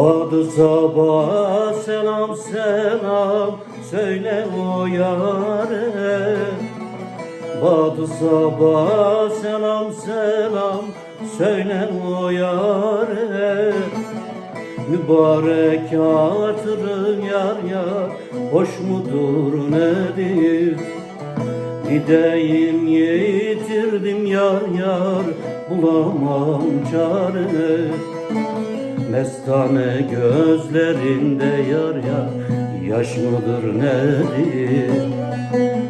Sabah selam selam söyle o yare. Batı sabah selam selam söyle o yare. Mübarek hatırın yar yar hoş mudur nedir? Gideyim yitirdim yar yar bulamam çare Mestane gözlerinde yar yar. Yaş mıdır nedir?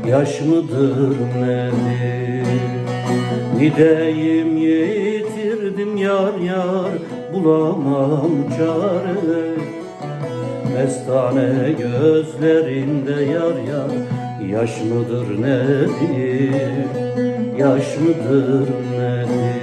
Yaş mıdır nedir? Gideyim yitirdim yar yar. Bulamam çare Mestane gözlerinde yar yar. Yaş mıdır nedir? Yaş mıdır nedir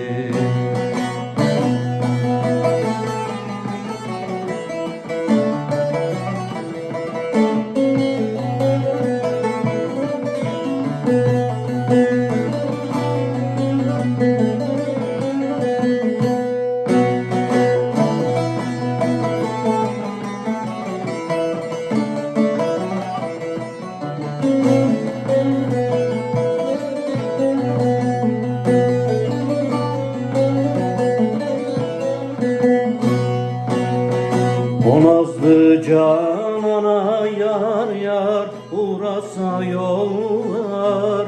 yar uğrasa yollar.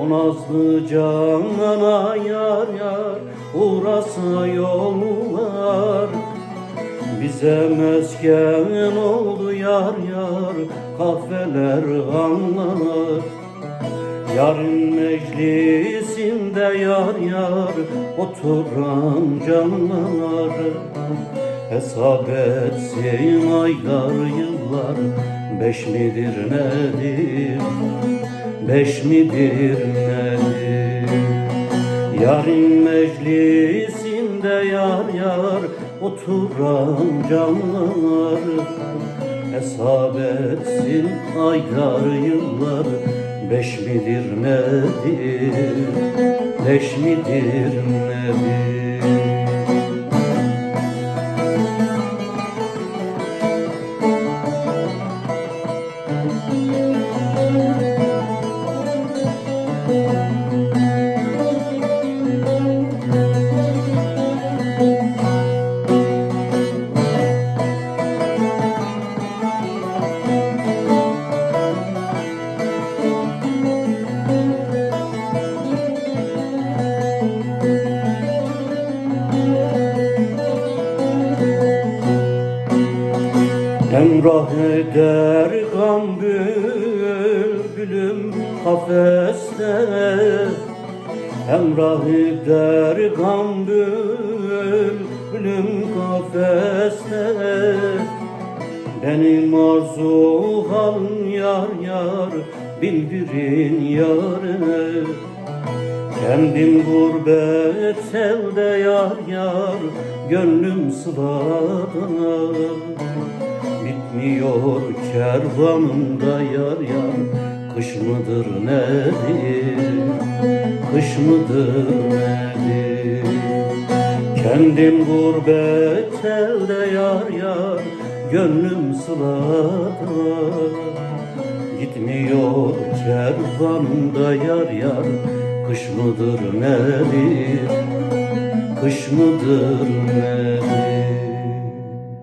O nazlı canana yar yar uğrasa yollar. Bize mesken oldu yar yar kahveler anlar. Yarın meclisinde yar yar oturan canlar. Hesap etsin aylar yıllar Beş midir nedir Beş midir nedir Yarın meclisinde yar yar Oturan canlar Hesap etsin aylar yıllar. Beş midir nedir Beş midir nedir Emrah eder gam bülbülüm kafeste Emrah eder gam bülbülüm kafeste. Benim arzu halım yar yar bildirin yarı. Kendim gurbet elde yar yar Gönlüm sılada Bitmiyor kervanımda yar yar. Kış mıdır nedir? Kış mıdır nedir? Kendim gurbet elde yar yar Gönlüm sılada Gitmiyor kervanımda yar yar Kış mıdır nedir? Kış mıdır nedir